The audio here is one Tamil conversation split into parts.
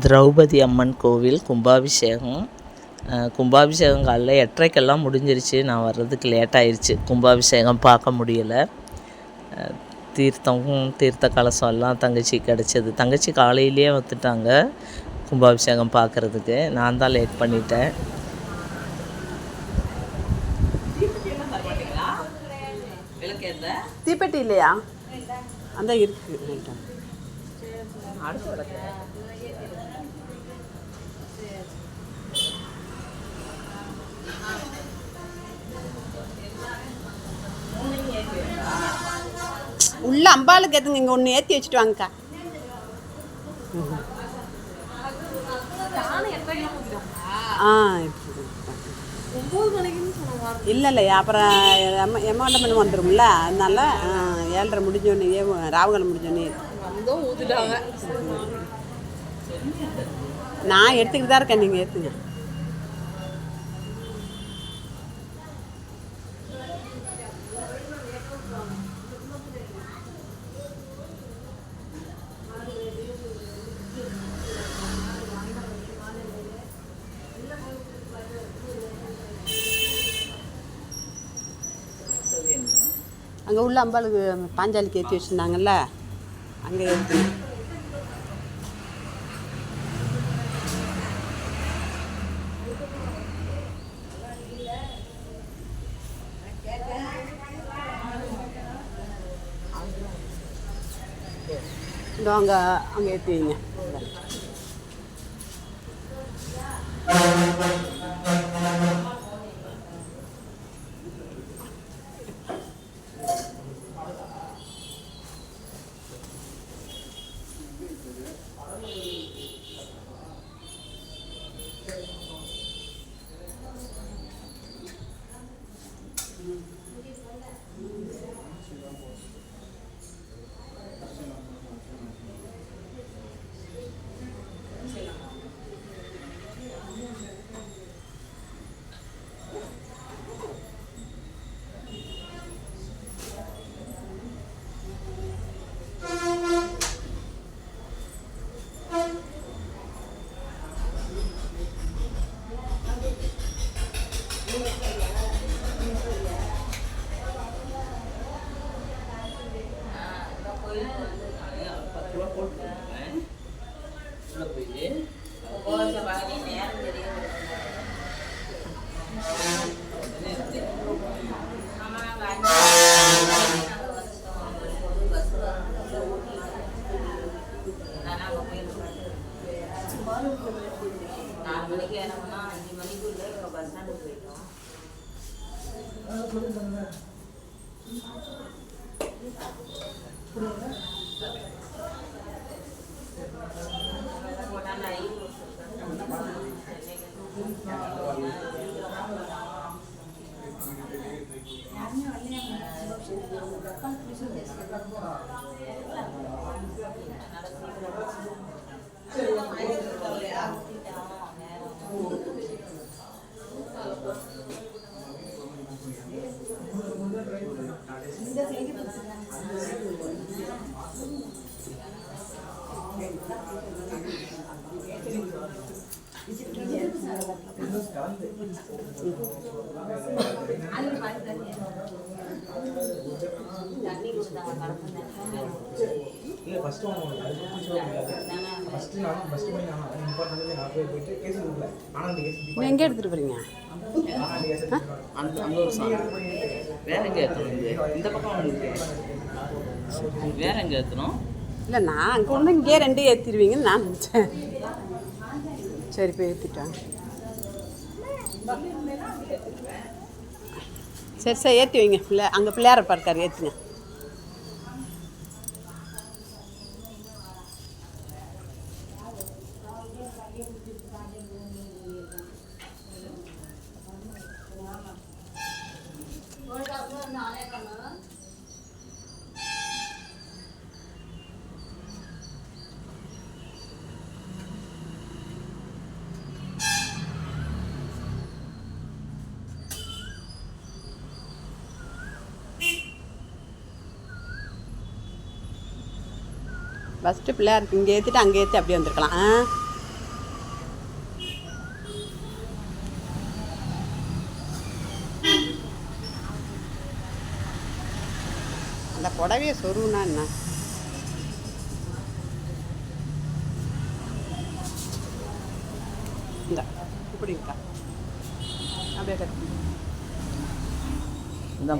திரௌபதி அம்மன் கோவில் கும்பாபிஷேகம். கும்பாபிஷேகம் காலைல எட்டரைக்கெல்லாம் முடிஞ்சிருச்சு. நான் வர்றதுக்கு லேட் ஆயிடுச்சு கும்பாபிஷேகம் பார்க்க முடியலை. தீர்த்தம் தீர்த்த கலசம் எல்லாம் தங்கச்சி கிடச்சிது. தங்கச்சி காலையிலேயே வந்துட்டாங்க கும்பாபிஷேகம் பார்க்குறதுக்கு. நான் தான் லேட் பண்ணிட்டேன். தீப்பெட்டி இல்லையா? அந்த இருக்கு. உள்ள அம்பாளுக்கு ஏற்றுங்க இங்கே ஒன்று ஏற்றி வச்சுட்டு வாங்கக்கா. ஆ இல்லை இல்லையா அப்புறம் எம்ம எம்மாண்டமன் வந்துடும்ல அதனால ஏழரை முடிஞ்சோடனே ராவுகாலம் முடிஞ்சோடனே நான் எடுத்துக்கிட்டு தான் இருக்கேன் நீங்கள் ஏற்றுங்க அங்கே உள்ள அம்பாளுக்கு பாஞ்சாலிக்கு ஏற்றி வச்சுருந்தாங்கல்ல அங்கே ஏற்றி இதோ அங்கே அங்கே ஏற்றி வைங்க. Thank you. நாலு மணிக்கு இறங்கினா அஞ்சு மணிக்குள்ள பஸ் ஸ்டாண்டு போயிட்டோம் போனால் ஐ இந்த கொடுத்தாங்க இல்லை ஃபஸ்ட்டு வாங்க ஃபஸ்ட்டு நான் ஃபஸ்ட்டு போய் நான் இம்பார்ட்டன்ட் நான் போய் போயிட்டு கேஸ் கொடுக்கல. ஆனால் அந்த கேஸ் நீ எங்கே எடுத்துகிட்டு போகிறீங்க அந்த கேஸ் அந்த அந்த ஒரு சாமி வேற எங்கே ஏற்றணும் இந்த பக்கம் வேற எங்கே ஏற்றணும் இல்லை நான் அங்கே ஒன்று இங்கே ரெண்டு ஏற்றிடுவீங்கன்னு நான் நினச்சேன். சரி போய் ஏற்றிட்டாங்க சரி சரி ஏற்றி வைங்க. பிள்ளை அங்கே பிள்ளையார பார்க்காரு ஏற்றுங்க ஃபஸ்ட்டு பிள்ளையார் இங்கே ஏற்றிட்டு அங்கே ஏற்றி அப்படியே வந்திருக்கலாம். ஆ? அந்த புடவையை சொருவுனா என்ன? இந்த இப்படிங்கக்கா அப்படியே கட்டு இந்த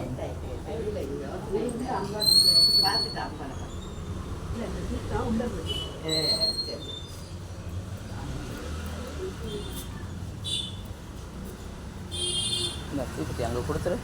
இந்த தீப்பெட்டி அங்கே கொடுத்துரு.